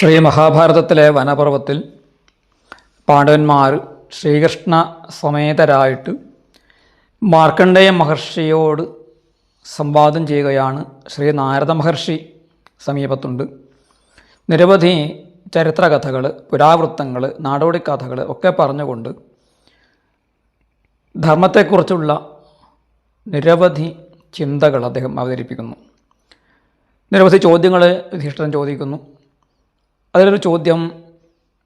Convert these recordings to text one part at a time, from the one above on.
ശ്രീ മഹാഭാരതത്തിലെ വനപർവത്തിൽ പാണ്ഡവന്മാർ ശ്രീകൃഷ്ണ സമേതരായിട്ട് മാർക്കണ്ഡേയ മഹർഷിയോട് സംവാദം ചെയ്യുകയാണ്. ശ്രീ നാരദ മഹർഷി സമീപത്തുണ്ട്. നിരവധി ചരിത്രകഥകൾ പുരാവൃത്തങ്ങൾ നാടോടിക്കഥകൾ ഒക്കെ പറഞ്ഞുകൊണ്ട് ധർമ്മത്തെക്കുറിച്ചുള്ള നിരവധി ചിന്തകൾ അദ്ദേഹം അവതരിപ്പിക്കുന്നു. നിരവധി ചോദ്യങ്ങൾ യുധിഷ്ഠിരൻ ചോദിക്കുന്നു. അതിലൊരു ചോദ്യം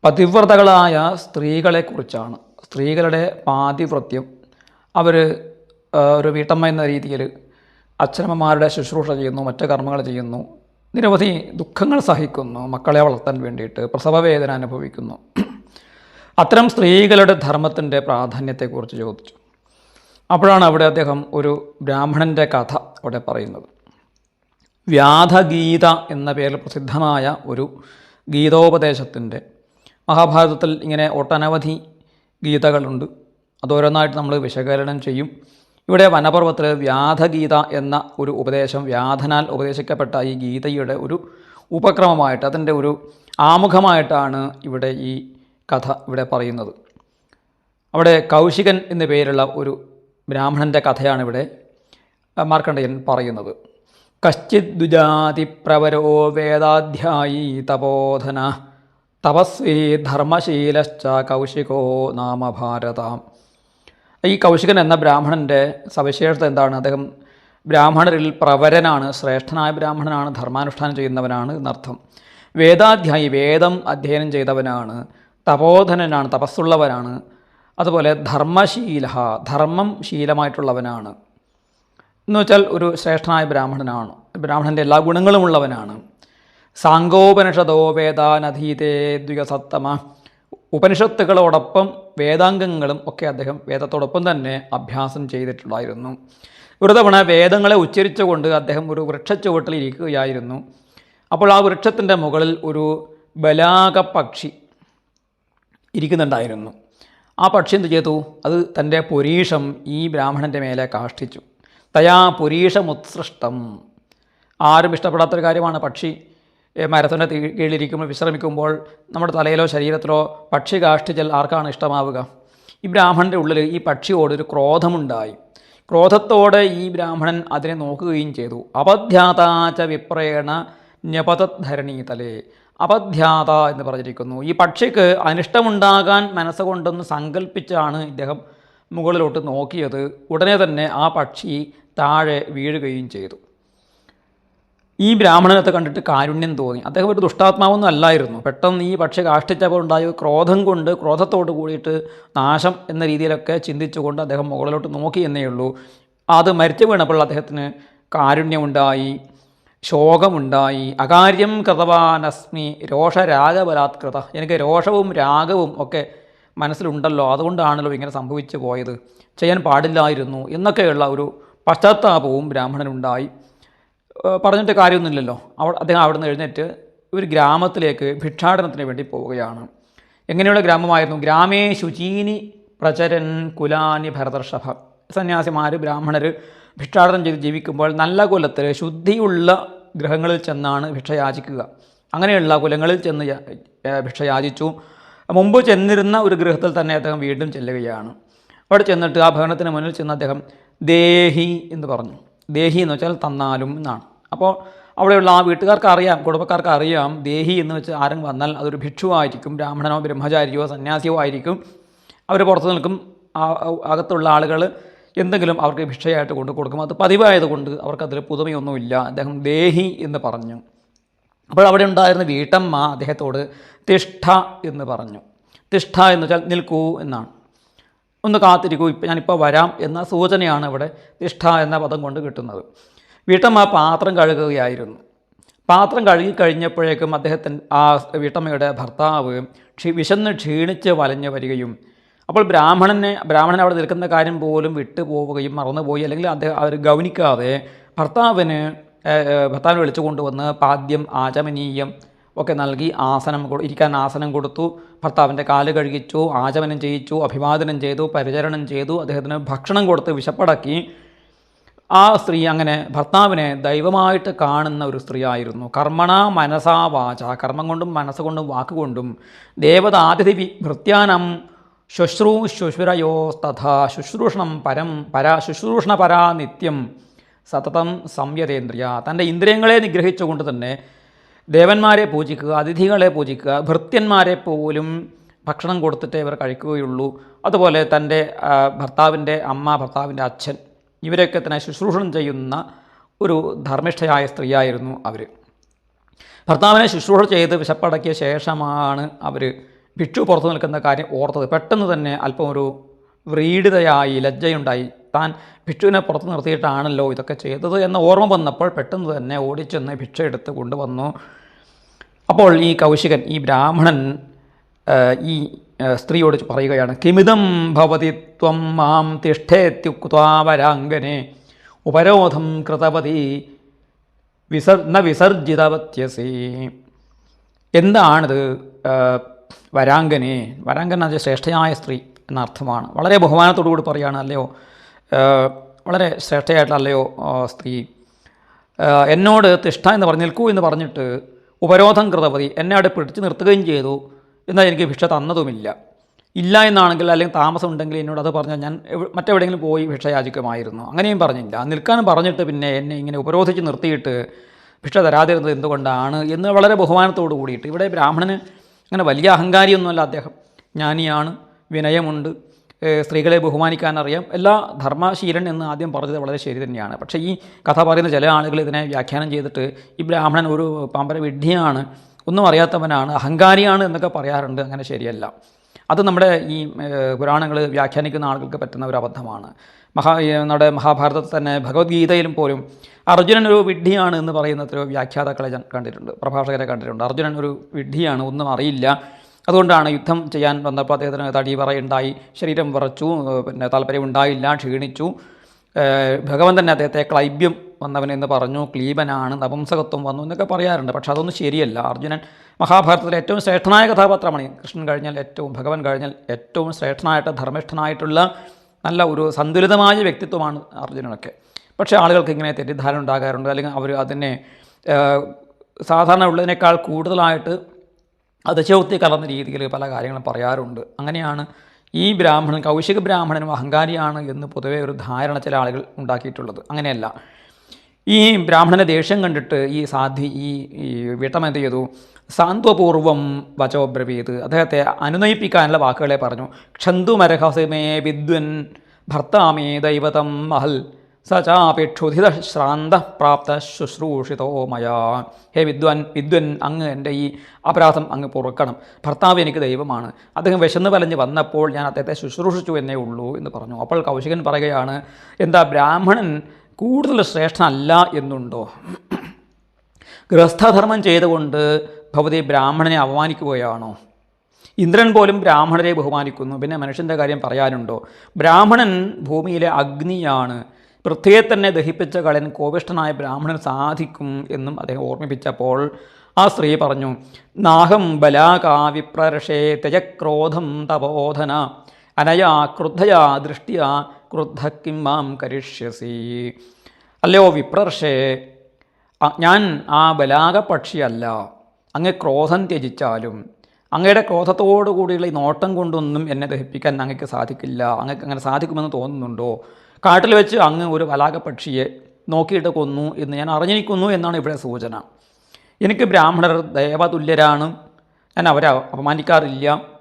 പതിവ്രതകളായ സ്ത്രീകളെക്കുറിച്ചാണ്. സ്ത്രീകളുടെ പാതിവ്രത്യം. അവർ ഒരു വീട്ടമ്മ എന്ന രീതിയിൽ അച്ഛനമ്മമാരുടെ ശുശ്രൂഷ ചെയ്യുന്നു മറ്റ് കർമ്മങ്ങൾ ചെയ്യുന്നു നിരവധി ദുഃഖങ്ങൾ സഹിക്കുന്നു മക്കളെ വളർത്താൻ വേണ്ടിയിട്ട് പ്രസവവേദന അനുഭവിക്കുന്നു. അത്തരം സ്ത്രീകളുടെ ധർമ്മത്തിന്റെ പ്രാധാന്യത്തെക്കുറിച്ച് ചോദിച്ചു. അപ്പോഴാണ് അവിടെ അദ്ദേഹം ഒരു ബ്രാഹ്മണന്റെ കഥ അവിടെ പറയുന്നത്. വ്യാധഗീത എന്ന പേരിൽ പ്രസിദ്ധമായ ഒരു ഗീതോപദേശത്തിന്റെ മഹാഭാരതത്തിൽ ഇങ്ങനെ ഒട്ടനവധി ഗീതകളുണ്ട്. അതോരോന്നായിട്ട് നമ്മൾ വിശകലനം ചെയ്യും. ഇവിടെ വനപർവത്തിൽ വ്യാധഗീത എന്ന ഒരു ഉപദേശം വ്യാധനാൽ ഉപദേശിക്കപ്പെട്ട ഈ ഗീതയുടെ ഒരു ഉപക്രമമായിട്ട് അതിന്റെ ഒരു ആമുഖമായിട്ടാണ് ഇവിടെ ഈ കഥ ഇവിടെ പറയുന്നത്. അവിടെ കൗശികൻ എന്നു പേരുള്ള ഒരു ബ്രാഹ്മണന്റെ കഥയാണ് ഇവിടെ മാർക്കണ്ഡയൻ പറയുന്നത്. കശ്ചിത് ദുജാതി പ്രവരോ വേദാധ്യായി തപോധന. തപസ്വീ ധർമ്മശീലശ്ച കൗശികോ നാമ ഭാരതാം ഈ കൗശികൻ എന്ന ബ്രാഹ്മണന്റെ സവിശേഷത എന്താണ്? അദ്ദേഹം ബ്രാഹ്മണരിൽ പ്രവരനാണ് ശ്രേഷ്ഠനായ ബ്രാഹ്മണനാണ് ധർമാനുഷ്ഠാനം ചെയ്യുന്നവനാണ് എന്നർത്ഥം. വേദാധ്യായി വേദം അധ്യയനം ചെയ്തവനാണ് തപോധനനാണ് തപസ്സുള്ളവനാണ് അതുപോലെ ധർമ്മശീല ധർമ്മം ശീലമായിട്ടുള്ളവനാണ്. എന്ന് വെച്ചാൽ ഒരു ശ്രേഷ്ഠനായ ബ്രാഹ്മണനാണ്. ബ്രാഹ്മണന്റെ എല്ലാ ഗുണങ്ങളുമുള്ളവനാണ് സാങ്കോപനിഷതോ വേദാനധീതേ ദ്വികസത്തമ ഉപനിഷത്തുകളോടൊപ്പം വേദാംഗങ്ങളും ഒക്കെ അദ്ദേഹം വേദത്തോടൊപ്പം തന്നെ അഭ്യാസം ചെയ്തിട്ടുണ്ടായിരുന്നു. ഒരു തവണ വേദങ്ങളെ ഉച്ചരിച്ചുകൊണ്ട് അദ്ദേഹം ഒരു വൃക്ഷച്ചുവട്ടിൽ ഇരിക്കുകയായിരുന്നു. അപ്പോൾ ആ വൃക്ഷത്തിന്റെ മുകളിൽ ഒരു ബലാക പക്ഷി ഇരിക്കുന്നുണ്ടായിരുന്നു. ആ പക്ഷി എന്ത് ചെയ്തു? അത് തന്റെ പുരീഷം ഈ ബ്രാഹ്മണന്റെ മേലെ കാഷ്ടിച്ചു. തയാ പുരീഷമുത്സൃഷ്ടം. ആരും ഇഷ്ടപ്പെടാത്തൊരു കാര്യമാണ് പക്ഷി. മരത്തിന്റെ കീഴിലിരിക്കുമ്പോൾ വിശ്രമിക്കുമ്പോൾ നമ്മുടെ തലയിലോ ശരീരത്തിലോ പക്ഷി കാഷ്ടിച്ചാൽ ആർക്കാണ് ഇഷ്ടമാവുക? ഈ ബ്രാഹ്മണന്റെ ഉള്ളിൽ ഈ പക്ഷിയോട് ഒരു ക്രോധമുണ്ടായി. ക്രോധത്തോടെ ഈ ബ്രാഹ്മണൻ അതിനെ നോക്കുകയും ചെയ്തു. അപധ്യാതാച വിപ്രേണ ന്യപതധരണീതലേ അപധ്യാത എന്ന് പറഞ്ഞിരിക്കുന്നു. ഈ പക്ഷിക്ക് അനിഷ്ടമുണ്ടാകാൻ മനസ്സുകൊണ്ടൊന്ന് സങ്കല്പിച്ചാണ് ഇദ്ദേഹം മുകളിലോട്ട് നോക്കിയത്. ഉടനെ തന്നെ ആ പക്ഷി താഴെ വീഴുകയും ചെയ്തു. ഈ ബ്രാഹ്മണനത്തെ കണ്ടിട്ട് കാരുണ്യം തോന്നി. അദ്ദേഹം ഒരു ദുഷ്ടാത്മാവൊന്നും അല്ലായിരുന്നു. പെട്ടെന്ന് ഈ പക്ഷി കാഷ്ടിച്ചപ്പോൾ ഉണ്ടായ ക്രോധം കൊണ്ട് ക്രോധത്തോട് കൂടിയിട്ട് നാശം എന്ന രീതിയിലൊക്കെ ചിന്തിച്ചുകൊണ്ട് അദ്ദേഹം മുകളിലോട്ട് നോക്കി എന്നേ ഉള്ളൂ. അത് മരിച്ചു വീണപ്പോൾ അദ്ദേഹത്തിന് കാരുണ്യമുണ്ടായി ശോകമുണ്ടായി. അകാര്യം കൃതവാനസ്മി രോഷരാഗബലാത്കൃത. എനിക്ക് രോഷവും രാഗവും ഒക്കെ മനസ്സിലുണ്ടല്ലോ. അതുകൊണ്ടാണല്ലോ ഇങ്ങനെ സംഭവിച്ചു പോയത്. ചെയ്യാൻ പാടില്ലായിരുന്നു എന്നൊക്കെയുള്ള ഒരു പശ്ചാത്താപവും ബ്രാഹ്മണനുണ്ടായി. പറഞ്ഞിട്ട് കാര്യമൊന്നുമില്ലല്ലോ. അവ അദ്ദേഹം അവിടെ നിന്ന് എഴുന്നേറ്റ് ഒരു ഗ്രാമത്തിലേക്ക് ഭിക്ഷാടനത്തിന് വേണ്ടി പോവുകയാണ്. എങ്ങനെയുള്ള ഗ്രാമമായിരുന്നു? ഗ്രാമേ ശുചീനി പ്രചരൻ കുലാനി ഭരതർഷഭ. സന്യാസിമാർ ബ്രാഹ്മണർ ഭിക്ഷാടനം ചെയ്ത് ജീവിക്കുമ്പോൾ നല്ല കുലത്തിൽ ശുദ്ധിയുള്ള ഗ്രഹങ്ങളിൽ ചെന്നാണ് ഭിക്ഷ യാചിക്കുക അങ്ങനെയുള്ള കുലങ്ങളിൽ ചെന്ന് ഭിക്ഷ യാചിച്ചു മുമ്പ് ചെന്നിരുന്ന ഒരു ഗൃഹത്തിൽ തന്നെ അദ്ദേഹം വീണ്ടും ചെല്ലുകയാണ്. അവിടെ ചെന്നിട്ട് ആ ഭവനത്തിന് മുന്നിൽ ചെന്ന് അദ്ദേഹം ദേഹി എന്ന് പറഞ്ഞു. ദേഹി എന്ന് വെച്ചാൽ തന്നാലും എന്നാണ്. അപ്പോൾ അവിടെയുള്ള ആ വീട്ടുകാർക്ക് അറിയാം കുടുംബക്കാർക്ക് അറിയാം ദേഹി എന്ന് വെച്ച് ആരും വന്നാൽ അതൊരു ഭിക്ഷുവായിരിക്കും ബ്രാഹ്മണനോ ബ്രഹ്മചാരിയോ സന്യാസിയോ ആയിരിക്കും. അവർ പുറത്ത് നിൽക്കും അകത്തുള്ള ആളുകൾ എന്തെങ്കിലും അവർക്ക് ഭിക്ഷയായിട്ട് കൊണ്ടു കൊടുക്കും. അത് പതിവായതുകൊണ്ട് അവർക്കതിൽ പുതുമയൊന്നുമില്ല. അദ്ദേഹം ദേഹി എന്ന് പറഞ്ഞു. അപ്പോൾ അവിടെ ഉണ്ടായിരുന്ന വീട്ടമ്മ അദ്ദേഹത്തോട് തിഷ്ഠ എന്ന് പറഞ്ഞു. തിഷ്ഠ എന്ന് വെച്ചാൽ നിൽക്കൂ എന്നാണ്. ഒന്ന് കാത്തിരിക്കൂ. ഇപ്പം ഞാനിപ്പോൾ വരാം എന്ന സൂചനയാണ് ഇവിടെ തിഷ്ഠ എന്ന പദം കൊണ്ട് കിട്ടുന്നത്. വീട്ടമ്മ പാത്രം കഴുകുകയായിരുന്നു. പാത്രം കഴുകി കഴിഞ്ഞപ്പോഴേക്കും അദ്ദേഹത്തിൻ ആ വീട്ടമ്മയുടെ ഭർത്താവ് ക്ഷി വിശന്ന് ക്ഷീണിച്ച് വലഞ്ഞു വരികയും അപ്പോൾ ബ്രാഹ്മണനെ ബ്രാഹ്മണൻ അവിടെ നിൽക്കുന്ന കാര്യം പോലും വിട്ടുപോവുകയും മറന്നുപോയി അല്ലെങ്കിൽ അദ്ദേഹം അവർ ഗൗനിക്കാതെ ഭർത്താവിന് ഭർത്താവിനെ വിളിച്ചു കൊണ്ടുവന്ന് പാദ്യം ആചമനീയം ഒക്കെ നൽകി ആസനം ഇരിക്കാൻ ആസനം കൊടുത്തു. ഭർത്താവിന്റെ കാൽ കഴുകിച്ചു ആചമനം ചെയ്യിച്ചു അഭിവാദനം ചെയ്തു പരിചരണം ചെയ്തു അദ്ദേഹത്തിന് ഭക്ഷണം കൊടുത്ത് വിശപ്പടക്കി. ആ സ്ത്രീ അങ്ങനെ ഭർത്താവിനെ ദൈവമായിട്ട് കാണുന്ന ഒരു സ്ത്രീയായിരുന്നു. കർമ്മണ മനസാ വാച. കർമ്മം കൊണ്ടും മനസ്സുകൊണ്ടും വാക്കുകൊണ്ടും ദേവതാതിഥി ആതിഥി ഭൃത്യാനം ശുശ്രൂശുശ്വരയോ തഥാ ശുശ്രൂഷണം പരം പരാ ശുശ്രൂഷണ പരാ നിത്യം സതതം സംയതേന്ദ്രിയ. തന്റെ ഇന്ദ്രിയങ്ങളെ നിഗ്രഹിച്ചുകൊണ്ട് തന്നെ ദേവന്മാരെ പൂജിക്കുക അതിഥികളെ പൂജിക്കുക ഭൃത്യന്മാരെ പോലും ഭക്ഷണം കൊടുത്തിട്ടേ ഇവർ കഴിക്കുകയുള്ളൂ. അതുപോലെ തന്റെ ഭർത്താവിന്റെ അമ്മ ഭർത്താവിന്റെ അച്ഛൻ ഇവരൊക്കെ തന്നെ ശുശ്രൂഷണം ചെയ്യുന്ന ഒരു ധർമ്മിഷ്ഠയായ സ്ത്രീയായിരുന്നു അവർ ഭർത്താവിനെ ശുശ്രൂഷ ചെയ്ത് വിശപ്പടക്കിയ ശേഷമാണ് അവർ ഭിക്ഷു പുറത്തു നിൽക്കുന്ന കാര്യം ഓർത്തത്. പെട്ടെന്ന് തന്നെ അല്പം ഒരു വ്രീഡിതയായി ലജ്ജയുണ്ടായി. താൻ ഭിക്ഷുവിനെ പുറത്ത് നിർത്തിയിട്ടാണല്ലോ ഇതൊക്കെ ചെയ്തത് എന്ന ഓർമ്മ വന്നപ്പോൾ പെട്ടെന്ന് തന്നെ ഓടിച്ചെന്ന് ഭിക്ഷ എടുത്ത് കൊണ്ടുവന്നു. അപ്പോൾ ഈ കൗശികൻ ഈ ബ്രാഹ്മണൻ ഈ സ്ത്രീയോട് പറയുകയാണ് കിമിതം ഭവതി ത്വം മാം തിഷ്ഠേത്യുക്വാവരാംഗനെ ഉപരോധം കൃതവതി വിസർ ന വിസർജിതവത്യസി. എന്താണിത് വരാങ്കനെ വരാങ്കൻ അത് ശ്രേഷ്ഠയായ സ്ത്രീ എന്നർത്ഥമാണ്. വളരെ ബഹുമാനത്തോടു കൂടി പറയുകയാണ് അല്ലയോ വളരെ ശ്രേഷ്ഠയായിട്ടുള്ള അല്ലയോ സ്ത്രീ. എന്നോട് തിഷ്ഠ എന്ന് പറഞ്ഞ് നിൽക്കൂ എന്ന് പറഞ്ഞിട്ട് ഉപരോധം കൃതപതി എന്നെ അവിടെ പിടിച്ച് നിർത്തുകയും ചെയ്തു എന്നാൽ എനിക്ക് ഭിക്ഷ തന്നതുമില്ല. ഇല്ല എന്നാണെങ്കിൽ അല്ലെങ്കിൽ താമസം ഉണ്ടെങ്കിൽ എന്നോട് അത് പറഞ്ഞാൽ ഞാൻ മറ്റെവിടെയെങ്കിലും പോയി ഭിക്ഷ യാചിക്കുമായിരുന്നു. അങ്ങനെയും പറഞ്ഞില്ല. നിൽക്കാനും പറഞ്ഞിട്ട് പിന്നെ എന്നെ ഇങ്ങനെ ഉപരോധിച്ച് നിർത്തിയിട്ട് ഭിക്ഷ തരാതിരുന്നത് എന്തുകൊണ്ടാണ് എന്ന് വളരെ ബഹുമാനത്തോട് കൂടിയിട്ട് ഇവിടെ ബ്രാഹ്മണന് അങ്ങനെ വലിയ അഹങ്കാരിയൊന്നുമല്ല. അദ്ദേഹം ജ്ഞാനിയാണ് വിനയമുണ്ട്. സ്ത്രീകളെ ബഹുമാനിക്കാൻ അറിയാം എല്ലാ ധർമ്മശീലൻ എന്ന് ആദ്യം പറഞ്ഞത് വളരെ ശരി തന്നെയാണ്. പക്ഷേ ഈ കഥ പറയുന്ന ചില ആളുകൾ ഇതിനെ വ്യാഖ്യാനം ചെയ്തിട്ട് ഈ ബ്രാഹ്മണൻ ഒരു പാമ്പര വിഡ്ഢിയാണ് ഒന്നും അറിയാത്തവനാണ് അഹങ്കാരിയാണ് എന്നൊക്കെ പറയാറുണ്ട്. അങ്ങനെ ശരിയല്ല. അത് നമ്മുടെ ഈ പുരാണങ്ങൾ വ്യാഖ്യാനിക്കുന്ന ആളുകൾക്ക് പറ്റുന്ന ഒരു അബദ്ധമാണ്. മഹാ നമ്മുടെ മഹാഭാരതത്തിൽ തന്നെ ഭഗവത്ഗീതയിലും പോലും അർജുനൻ ഒരു വിഡ്ഢിയാണ് എന്ന് പറയുന്ന വ്യാഖ്യാതാക്കളെ കണ്ടിട്ടുണ്ട് പ്രഭാഷകരെ കണ്ടിട്ടുണ്ട്. അർജുനൻ ഒരു വിഡ്ഢിയാണ് ഒന്നും അറിയില്ല. അതുകൊണ്ടാണ് യുദ്ധം ചെയ്യാൻ വന്നപ്പോൾ അദ്ദേഹത്തിന് തടി പറയുണ്ടായി ശരീരം വിറച്ചു പിന്നെ താല്പര്യം ഉണ്ടായില്ല ക്ഷീണിച്ചു ഭഗവാൻ തന്നെ അദ്ദേഹത്തെ ക്ലൈബ്യം വന്നവനെന്ന് പറഞ്ഞു ക്ലീബനാണ് നപുംസകത്വം വന്നു എന്നൊക്കെ പറയാറുണ്ട്. പക്ഷേ അതൊന്നും ശരിയല്ല. അർജുനൻ മഹാഭാരതത്തിലെ ഏറ്റവും ശ്രേഷ്ഠനായ കഥാപാത്രമാണ്. കൃഷ്ണൻ കഴിഞ്ഞാൽ ഏറ്റവും ഭഗവാൻ കഴിഞ്ഞാൽ ഏറ്റവും ശ്രേഷ്ഠനായിട്ട് ധർമ്മിഷ്ഠനായിട്ടുള്ള നല്ല ഒരു സന്തുലിതമായ വ്യക്തിത്വമാണ് അർജുനനൊക്കെ. പക്ഷേ ആളുകൾക്ക് ഇങ്ങനെ തെറ്റിദ്ധാരണ ഉണ്ടാകാറുണ്ട്. അല്ലെങ്കിൽ അവർ അതിനെ സാധാരണ ഉള്ളതിനേക്കാൾ കൂടുതലായിട്ട് അതിശയോക്തി കലർന്ന രീതിയിൽ പല കാര്യങ്ങളും പറയാറുണ്ട്. അങ്ങനെയാണ് ഈ ബ്രാഹ്മണൻ കൗശിക ബ്രാഹ്മണനും അഹങ്കാരിയാണ് എന്ന് പൊതുവെ ഒരു ധാരണ ചില ആളുകൾ ഉണ്ടാക്കിയിട്ടുള്ളത്. അങ്ങനെയല്ല. ഈ ബ്രാഹ്മണനെ ദേഷ്യം കണ്ടിട്ട് ഈ സാധി ഈ വീട്ടം എന്ത് ചെയ്തു? സാന്ത്വപൂർവം വചോബ്രവീത് അദ്ദേഹത്തെ അനുനയിപ്പിക്കാനുള്ള വാക്കുകളെ പറഞ്ഞു. ക്ഷന്തുമരഹസിമേ വിദ്വൻ ഭർത്താമേ ദൈവതം മഹൽ. സ ചാപേക്ഷുധിത ശ്രാന്ത പ്രാപ്ത ശുശ്രൂഷിതോ മയാ ഹേ വിദ്വാൻ വിദ്വൻ അങ്ങ് എന്റെ ഈ അപരാധം അങ്ങ് പൊറുക്കണം. ഭർത്താവ് എനിക്ക് ദൈവമാണ്. അദ്ദേഹം വിശന്ന് വലഞ്ഞ് വന്നപ്പോൾ ഞാൻ അദ്ദേഹത്തെ ശുശ്രൂഷിച്ചു എന്നേ ഉള്ളൂ എന്ന് പറഞ്ഞു. അപ്പോൾ കൗശികൻ പറയുകയാണ് എന്താ ബ്രാഹ്മണൻ കൂടുതൽ ശ്രേഷ്ഠനല്ല എന്നുണ്ടോ? ഗൃഹസ്ഥധർമ്മം ചെയ്തുകൊണ്ട് ഭവതി ബ്രാഹ്മണനെ അപമാനിക്കുകയാണോ? ഇന്ദ്രൻ പോലും ബ്രാഹ്മണരെ ബഹുമാനിക്കുന്നു. പിന്നെ മനുഷ്യന്റെ കാര്യം പറയാനുണ്ടോ? ബ്രാഹ്മണൻ ഭൂമിയിലെ അഗ്നിയാണ്. പൃഥ്വിയെ തന്നെ ദഹിപ്പിച്ച കളൻ കോപിഷ്ഠനായ ബ്രാഹ്മണൻ സാധിക്കും എന്നും അദ്ദേഹം ഓർമ്മിപ്പിച്ചപ്പോൾ ആ സ്ത്രീ പറഞ്ഞു നാഹം ബലാകാ വിപ്രർഷേ തെജക്രോധം തപോധന അനയാ ക്രുദ്ധയാ ദൃഷ്ടിയാ ക്രുദ്ധ കിം മാം കരിഷ്യസി. അല്ലയോ വിപ്രർഷേ ഞാൻ ആ ബലാകപക്ഷിയല്ല അങ്ങ് ക്രോധം ത്യജിച്ചാലും അങ്ങയുടെ ക്രോധത്തോടു കൂടിയുള്ള ഈ നോട്ടം കൊണ്ടൊന്നും എന്നെ ദഹിപ്പിക്കാൻ അങ്ങക്ക് സാധിക്കില്ല അങ്ങക്ക് അങ്ങനെ സാധിക്കുമെന്ന് തോന്നുന്നുണ്ടോ? കാട്ടിൽ വെച്ച് അങ്ങ് ഒരു ബലാകപക്ഷിയെ നോക്കിയിട്ട് കൊന്നു എന്ന് ഞാൻ അറിഞ്ഞിരിക്കുന്നു എന്നാണ് ഇവിടെ സൂചന. എനിക്ക് ബ്രാഹ്മണർ ദേവതുല്യരാണ്. ഞാൻ അവരെ അപമാനിക്കാറില്ല.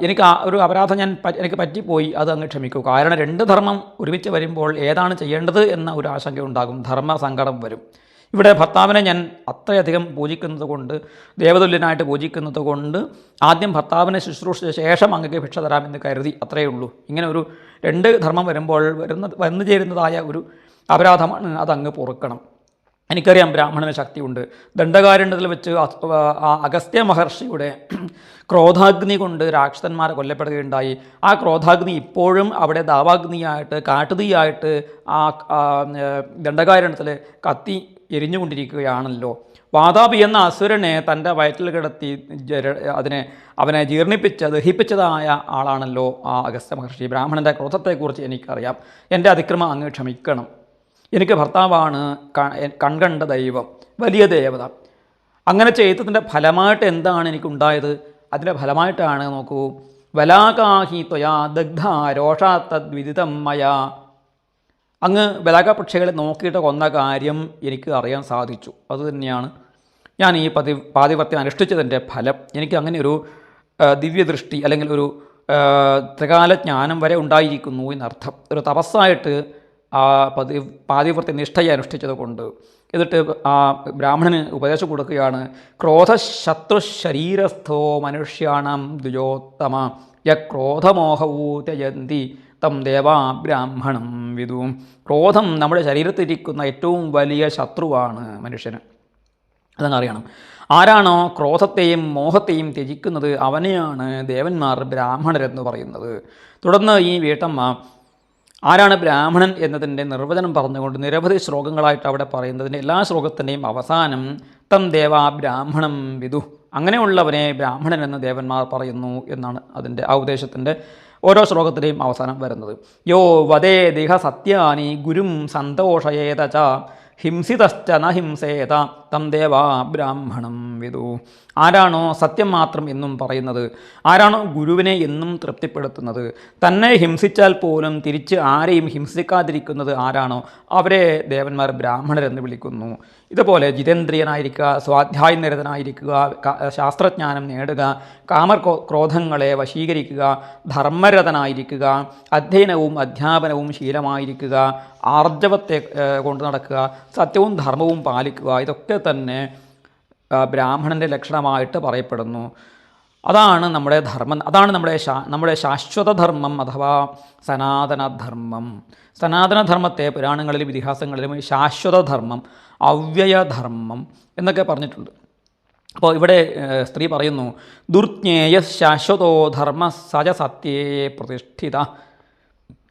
എനിക്ക് ഒരു അപരാധം ഞാൻ എനിക്ക് പറ്റിപ്പോയി. അത് അങ്ങ് ക്ഷമിക്കൂ. കാരണം രണ്ട് ധർമ്മം ഒരുമിച്ച് വരുമ്പോൾ ഏതാണ് ചെയ്യേണ്ടത് എന്ന ഒരു ആശങ്ക ഉണ്ടാകും. ധർമ്മ സങ്കടം വരും. ഇവിടെ ഭർത്താവിനെ ഞാൻ അത്രയധികം പൂജിക്കുന്നത് കൊണ്ട് ദേവതുല്യനായിട്ട് പൂജിക്കുന്നത് കൊണ്ട് ആദ്യം ഭർത്താവിനെ ശുശ്രൂഷിച്ച ശേഷം അങ്ങക്ക് ഭിക്ഷ തരാമെന്ന് കരുതി അത്രയേ ഉള്ളൂ. ഇങ്ങനെ ഒരു രണ്ട് ധർമ്മം വരുമ്പോൾ വരുന്ന വന്നു ചേരുന്നതായ ഒരു അപരാധമാണ് അതങ്ങ് പൊറുക്കണം. എനിക്കറിയാം ബ്രാഹ്മണന് ശക്തിയുണ്ട്. ദണ്ഡകാരണ്യത്തിൽ വെച്ച് അഗസ്ത്യ മഹർഷിയുടെ ക്രോധാഗ്നി കൊണ്ട് രാക്ഷസന്മാരെ കൊല്ലപ്പെടുകയുണ്ടായി. ആ ക്രോധാഗ്നി ഇപ്പോഴും അവിടെ ദാവാഗ്നിയായിട്ട് കാട്ടുതീയായിട്ട് ആ ദണ്ഡകാരണത്തിൽ കത്തി എരിഞ്ഞുകൊണ്ടിരിക്കുകയാണല്ലോ. വാതാപി എന്ന അസുരനെ തന്റെ വയറ്റിൽ കിടത്തി അതിനെ അവനെ ജീർണിപ്പിച്ച് ദഹിപ്പിച്ചതായ ആളാണല്ലോ ആ അഗസ്ത്യ മഹർഷി. ബ്രാഹ്മണന്റെ ക്രോധത്തെക്കുറിച്ച് എനിക്കറിയാം. എന്റെ അതിക്രമം അങ്ങ് ക്ഷമിക്കണം. എനിക്ക് ഭർത്താവാണ് കൺകണ്ട ദൈവം വലിയ ദേവത. അങ്ങനെ ചെയ്തതിന്റെ ഫലമായിട്ട് എന്താണ് എനിക്കുണ്ടായത്? അതിന്റെ ഫലമായിട്ടാണ് നോക്കൂ. വലാകാഹി ത്വയാ ദഗ്ധ രോഷാത്തദ്വിദിതം മയാ. അങ്ങ് ബലാക പക്ഷികളെ നോക്കിയിട്ട് കൊന്ന കാര്യം എനിക്ക് അറിയാൻ സാധിച്ചു. അതുതന്നെയാണ് ഞാൻ ഈ പതി പാതിപത്യം അനുഷ്ഠിച്ചതിന്റെ ഫലം. എനിക്ക് അങ്ങനെ ഒരു ദിവ്യദൃഷ്ടി അല്ലെങ്കിൽ ഒരു ത്രികാലജ്ഞാനം ത്രികാല ജ്ഞാനം വരെ ഉണ്ടായിരിക്കുന്നു എന്നർത്ഥം. ഒരു തപസ്സായിട്ട് ആ പതി പാതിവൃത്തി നിഷ്ഠയെ അനുഷ്ഠിച്ചത് കൊണ്ട് എന്നിട്ട് ആ ബ്രാഹ്മണന് ഉപദേശം കൊടുക്കുകയാണ് ക്രോധശത്രു ശരീരസ്ഥോ മനുഷ്യാണം ദ്വിജോത്തമ യ ക്രോധമോഹവൂ ത്യജന്തി തം ദേവാ ബ്രാഹ്മണം വിദും. ക്രോധം നമ്മുടെ ശരീരത്തിരിക്കുന്ന ഏറ്റവും വലിയ ശത്രുവാണ് മനുഷ്യന്. അതങ്ങ് അറിയണം. ആരാണോ ക്രോധത്തെയും മോഹത്തെയും ത്യജിക്കുന്നത് അവനെയാണ് ദേവന്മാർ ബ്രാഹ്മണരെന്ന് പറയുന്നത്. തുടർന്ന് ഈ വീട്ടമ്മ ആരാണ് ബ്രാഹ്മണൻ എന്നതിന്റെ നിർവചനം പറഞ്ഞുകൊണ്ട് നിരവധി ശ്ലോകങ്ങളായിട്ട് അവിടെ പറയുന്നതിന്റെ എല്ലാ ശ്ലോകത്തിന്റെയും അവസാനം തം ദേവാ ബ്രാഹ്മണം വിദു. അങ്ങനെയുള്ളവനെ ബ്രാഹ്മണൻ എന്ന് ദേവന്മാർ പറയുന്നു എന്നാണ് അതിന്റെ ആ ഉപദേശത്തിന്റെ ഓരോ ശ്ലോകത്തിലെയും അവസാനം വരുന്നത്. യോ വദേ ദിഹ സത്യാനി ഗുരും സന്തോഷയേത ച ഹിംസിതശ്ച ന ഹിംസേത തം ദേവാ ബ്രാഹ്മണം വിദു. ആരാണോ സത്യം മാത്രം എന്നും പറയുന്നത്? ആരാണോ ഗുരുവിനെ എന്നും തൃപ്തിപ്പെടുത്തുന്നത്? തന്നെ ഹിംസിച്ചാൽ പോലും തിരിച്ച് ആരെയും ഹിംസിക്കാതിരിക്കുന്നത് ആരാണോ? അവരെ ദേവന്മാർ ബ്രാഹ്മണരെന്ന് വിളിക്കുന്നു. ഇതുപോലെ ജിതേന്ദ്രിയനായിരിക്കുക സ്വാധ്യായ നിരതനായിരിക്കുക ശാസ്ത്രജ്ഞാനം നേടുക കാമർ ക്രോ- ക്രോധങ്ങളെ വശീകരിക്കുക ധർമ്മരഥനായിരിക്കുക അധ്യയനവും അധ്യാപനവും ശീലമായിരിക്കുക ആർജവത്തെ കൊണ്ടു നടക്കുക സത്യവും ധർമ്മവും പാലിക്കുക ഇതൊക്കെ തന്നെ ബ്രാഹ്മണന്റെ ലക്ഷണമായിട്ട് പറയപ്പെടുന്നു. അതാണ് നമ്മുടെ ധർമ്മം അതാണ് നമ്മുടെ ശാ നമ്മുടെ ശാശ്വത ധർമ്മം അഥവാ സനാതനധർമ്മം. സനാതനധർമ്മത്തെ പുരാണങ്ങളിലും ഇതിഹാസങ്ങളിലും ശാശ്വത ധർമ്മം അവ്യയധർമ്മം എന്നൊക്കെ പറഞ്ഞിട്ടുണ്ട്. അപ്പോൾ ഇവിടെ സ്ത്രീ പറയുന്നു ദുർജ്ഞേയ ശാശ്വതോ ധർമ്മ സജ സത്യേ പ്രതിഷ്ഠിത.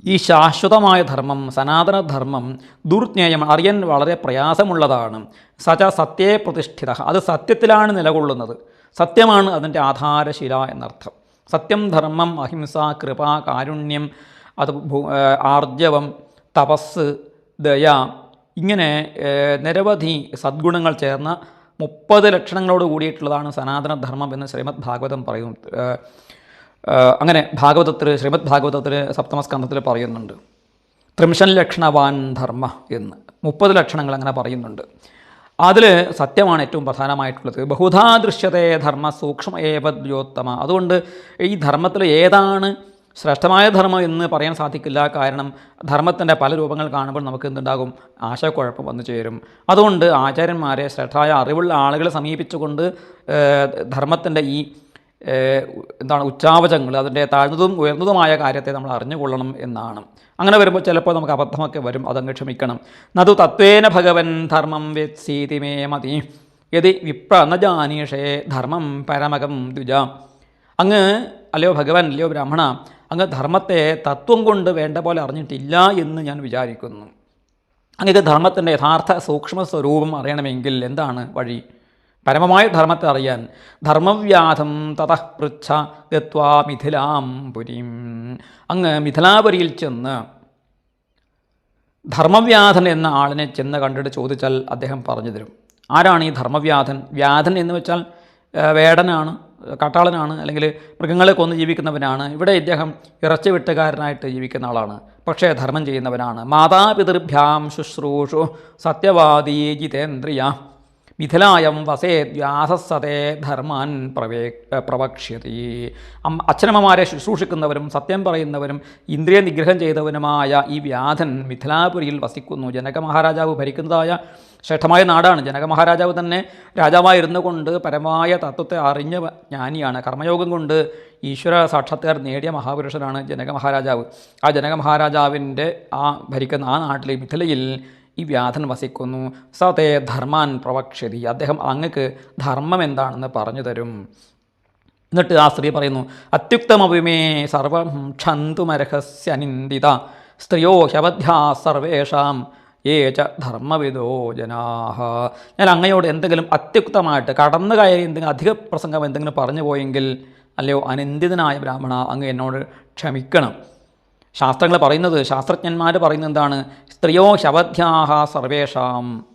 ഈ ശാശ്വതമായ ധർമ്മം സനാതനധർമ്മം ദുർജ്ഞേയം അറിയാൻ വളരെ പ്രയാസമുള്ളതാണ്. സച സത്യേ പ്രതിഷ്ഠിത. അത് സത്യത്തിലാണ് നിലകൊള്ളുന്നത്. സത്യമാണ് അതിന്റെ ആധാരശില എന്നർത്ഥം. സത്യം ധർമ്മം അഹിംസ കൃപ കാരുണ്യം അത് ആർജവം തപസ് ദയ ഇങ്ങനെ നിരവധി സദ്ഗുണങ്ങൾ ചേർന്ന മുപ്പത് ലക്ഷണങ്ങളോട് കൂടിയിട്ടുള്ളതാണ് സനാതനധർമ്മം എന്ന് ശ്രീമദ് ഭാഗവതം പറയുന്നു അങ്ങനെ ഭാഗവതത്തിൽ ശ്രീമദ് ഭാഗവതത്തിൽ സപ്തമസ്കന്ധത്തിൽ പറയുന്നുണ്ട്. ത്രിംശൻ ലക്ഷണവാൻ ധർമ്മ എന്ന്. മുപ്പത് ലക്ഷണങ്ങൾ അങ്ങനെ പറയുന്നുണ്ട്. അതിൽ സത്യമാണ് ഏറ്റവും പ്രധാനമായിട്ടുള്ളത്. ബഹുധാ ദൃശ്യതേ ധർമ്മ സൂക്ഷ്മ ഏവദ്യോത്തമ അതുകൊണ്ട് ഈ ധർമ്മത്തിൽ ഏതാണ് ശ്രേഷ്ഠമായ ധർമ്മം എന്ന് പറയാൻ സാധിക്കില്ല. കാരണം ധർമ്മത്തിന്റെ പല രൂപങ്ങൾ കാണുമ്പോൾ നമുക്ക് എന്തുണ്ടാകും? ആശയക്കുഴപ്പം വന്നു ചേരും. അതുകൊണ്ട് ആചാര്യന്മാരെ ശ്രേഷ്ഠമായ അറിവുള്ള ആളുകളെ സമീപിച്ചുകൊണ്ട് ധർമ്മത്തിന്റെ ഈ എന്താണ് ഉച്ചാവചങ്ങൾ അതിന്റെ താഴ്ന്നതും ഉയർന്നതുമായ കാര്യത്തെ നമ്മൾ അറിഞ്ഞുകൊള്ളണം എന്നാണ്. അങ്ങനെ വരുമ്പോൾ ചിലപ്പോൾ നമുക്ക് അബദ്ധമൊക്കെ വരും അതങ്ങ് ക്ഷമിക്കണം. നതു തത്വേന ഭഗവൻ ധർമ്മം വെത്സീതി മേ മതി. യതി വിപ്ര ധർമ്മം പരമകം ദ്വിജ. അങ്ങ് അല്ലയോ ഭഗവൻ അല്ലയോ ബ്രാഹ്മണ അങ്ങ് ധർമ്മത്തെ തത്വം കൊണ്ട് വേണ്ട പോലെ അറിഞ്ഞിട്ടില്ല എന്ന് ഞാൻ വിചാരിക്കുന്നു. അങ്ങക്ക് ധർമ്മത്തിന്റെ യഥാർത്ഥ സൂക്ഷ്മ സ്വരൂപം അറിയണമെങ്കിൽ എന്താണ് വഴി? പരമമായ ധർമ്മത്തെ അറിയാൻ ധർമ്മവ്യാധം തതഃ പൃച്ഛ ഗത്വാ മിഥിലാം പുരീം. അങ്ങ് മിഥിലാപുരിയിൽ ചെന്ന് ധർമ്മവ്യാധൻ എന്ന ആളിനെ ചെന്ന് കണ്ടിട്ട് ചോദിച്ചാൽ അദ്ദേഹം പറഞ്ഞു തരും. ആരാണ് ഈ ധർമ്മവ്യാധൻ? വ്യാധൻ എന്ന് വെച്ചാൽ വേടനാണ് കാട്ടാളനാണ് അല്ലെങ്കിൽ മൃഗങ്ങളെ കൊന്ന് ജീവിക്കുന്നവനാണ്. ഇവിടെ ഇദ്ദേഹം ഇറച്ചി വെട്ടുകാരനായിട്ട് ജീവിക്കുന്ന ആളാണ്. പക്ഷേ ധർമ്മം ചെയ്യുന്നവനാണ്. മാതാപിതൃഭ്യാം ശുശ്രൂഷു സത്യവാദീ ജിതേന്ദ്രിയ. മിഥിലായം വസേ വ്യാസസതേ ധർമാൻ പ്രവേ പ്രവക്ഷ്യതി. അച്ഛനമ്മമാരെ ശുശ്രൂഷിക്കുന്നവരും സത്യം പറയുന്നവരും ഇന്ദ്രിയ നിഗ്രഹം ചെയ്തവനുമായ ഈ വ്യാധൻ മിഥിലാപുരിയിൽ വസിക്കുന്നു. ജനക മഹാരാജാവ് ഭരിക്കുന്നതായ ശ്രേഷ്ഠമായ നാടാണ്. ജനക മഹാരാജാവ് തന്നെ രാജാവായിരുന്നു കൊണ്ട് പരമായ തത്വത്തെ അറിഞ്ഞ ജ്ഞാനിയാണ്. കർമ്മയോഗം കൊണ്ട് ഈശ്വര സാക്ഷാത്കാർ നേടിയ മഹാപുരുഷനാണ് ജനക മഹാരാജാവ് ആ ജനക മഹാരാജാവിന്റെ ആ ഭരിക്കുന്ന ആ നാട്ടിലെ മിഥിലയിൽ ഈ വ്യാധൻ വസിക്കുന്നു. സതേ ധർമാൻ പ്രവക്ഷതി അദ്ദേഹം അങ്ങക്ക് ധർമ്മം എന്താണെന്ന് പറഞ്ഞു തരും. എന്നിട്ട് ആ സ്ത്രീ പറയുന്നു അത്യുക്തമഭിമേ സർവം ക്ഷന്തുമരഹസ്യനിന്ദിത. സ്ത്രീയോ ഹ്യവധ്യാ സർവേഷാം ഏ ച ധർമ്മവിദോ ജനാഹ. ഞാൻ അങ്ങയോട് എന്തെങ്കിലും അത്യുക്തമായിട്ട് കടന്നു കയറി എന്തെങ്കിലും അധിക പ്രസംഗം എന്തെങ്കിലും പറഞ്ഞു പോയെങ്കിൽ അല്ലയോ അനിന്ദിതനായ ബ്രാഹ്മണ അങ്ങ് എന്നോട് ക്ഷമിക്കണം. ശാസ്ത്രങ്ങൾ പറയുന്നത് ശാസ്ത്രജ്ഞന്മാർ പറയുന്നത് എന്താണ്? സ്ത്രീയോ ശവധ്യാഹ സർവേഷാം.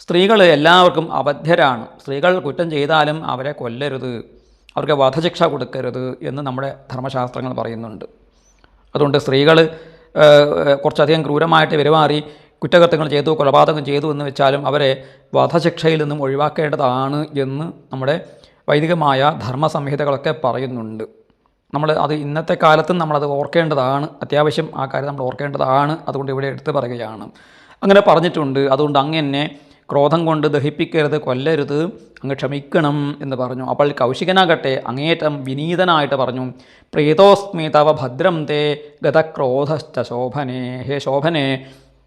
സ്ത്രീകൾ എല്ലാവർക്കും അബദ്ധരാണ്. സ്ത്രീകൾ കുറ്റം ചെയ്താലും അവരെ കൊല്ലരുത്. അവർക്ക് വധശിക്ഷ കൊടുക്കരുത് എന്ന് നമ്മുടെ ധർമ്മശാസ്ത്രങ്ങൾ പറയുന്നുണ്ട്. അതുകൊണ്ട് സ്ത്രീകൾ കുറച്ചധികം ക്രൂരമായിട്ട് പെരുമാറി കുറ്റകൃത്യങ്ങൾ ചെയ്തു കൊലപാതകം ചെയ്തു എന്ന് വെച്ചാലും അവരെ വധശിക്ഷയിൽ നിന്നും ഒഴിവാക്കേണ്ടതാണ് എന്ന് നമ്മുടെ വൈദികമായ ധർമ്മസംഹിതകളൊക്കെ പറയുന്നുണ്ട്. നമ്മൾ അത് ഇന്നത്തെ കാലത്തും നമ്മളത് ഓർക്കേണ്ടതാണ്. അത്യാവശ്യം ആ കാര്യം നമ്മൾ ഓർക്കേണ്ടതാണ്. അതുകൊണ്ട് ഇവിടെ എടുത്തു പറയുകയാണ്. അങ്ങനെ പറഞ്ഞിട്ടുണ്ട്. അതുകൊണ്ട് അങ്ങനെ ക്രോധം കൊണ്ട് ദഹിപ്പിക്കരുത് കൊല്ലരുത് അങ്ങ് ക്ഷമിക്കണം എന്ന് പറഞ്ഞു. അപ്പോൾ കൗശികനാകട്ടെ അങ്ങേറ്റം വിനീതനായിട്ട് പറഞ്ഞു പ്രീതോസ്മി തവ ഭദ്രം തേ ഗതക്രോധശ്ച ശോഭനേ. ഹേ ശോഭനേ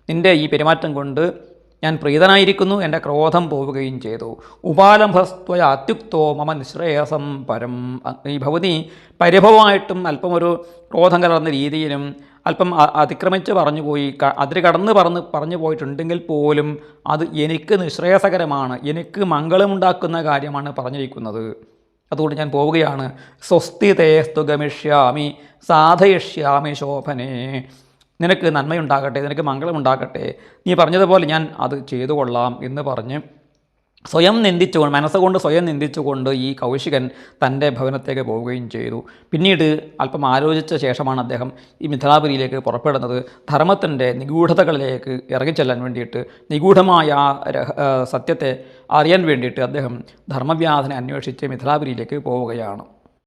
നിന്റെ ഈ പെരുമാറ്റം കൊണ്ട് ഞാൻ പ്രീതനായിരിക്കുന്നു എന്റെ ക്രോധം പോവുകയും ചെയ്തു. ഉപാലംഭസ്ത്വയ അത്യുക്തോ മമ നിശ്രേയസം പരം. ഈ ഭവതി പരിഭവമായിട്ടും അല്പം ഒരു ക്രോധം കലർന്ന രീതിയിലും അല്പം അതിക്രമിച്ച് പറഞ്ഞു പോയി അതിര് കടന്ന് പറന്ന് പറഞ്ഞു പോയിട്ടുണ്ടെങ്കിൽ പോലും അത് എനിക്ക് നിശ്രേയസകരമാണ് എനിക്ക് മംഗളമുണ്ടാക്കുന്ന കാര്യമാണ് പറഞ്ഞിരിക്കുന്നത്. അതുകൊണ്ട് ഞാൻ പോവുകയാണ്. സ്വസ്തി തേസ്തു ഗമിഷ്യാമി സാധയിഷ്യാമി ശോഭനേ. നിനക്ക് നന്മയുണ്ടാകട്ടെ നിനക്ക് മംഗളമുണ്ടാകട്ടെ നീ പറഞ്ഞതുപോലെ ഞാൻ അത് ചെയ്തു കൊള്ളാം എന്ന് പറഞ്ഞ് സ്വയം നിന്ദിച്ചുകൊണ്ട് മനസ്സുകൊണ്ട് സ്വയം നിന്ദിച്ചുകൊണ്ട് ഈ കൗശികൻ തന്റെ ഭവനത്തേക്ക് പോവുകയും ചെയ്തു. പിന്നീട് അല്പം ആലോചിച്ച ശേഷമാണ് അദ്ദേഹം ഈ മിഥിലാപുരിയിലേക്ക് പുറപ്പെടുന്നത്. ധർമ്മത്തിന്റെ നിഗൂഢതകളിലേക്ക് ഇറങ്ങിച്ചെല്ലാൻ വേണ്ടിയിട്ട് നിഗൂഢമായ സത്യത്തെ അറിയാൻ വേണ്ടിയിട്ട് അദ്ദേഹം ധർമ്മവ്യാധനെ അന്വേഷിച്ച് മിഥിലാപുരിയിലേക്ക് പോവുകയാണ്.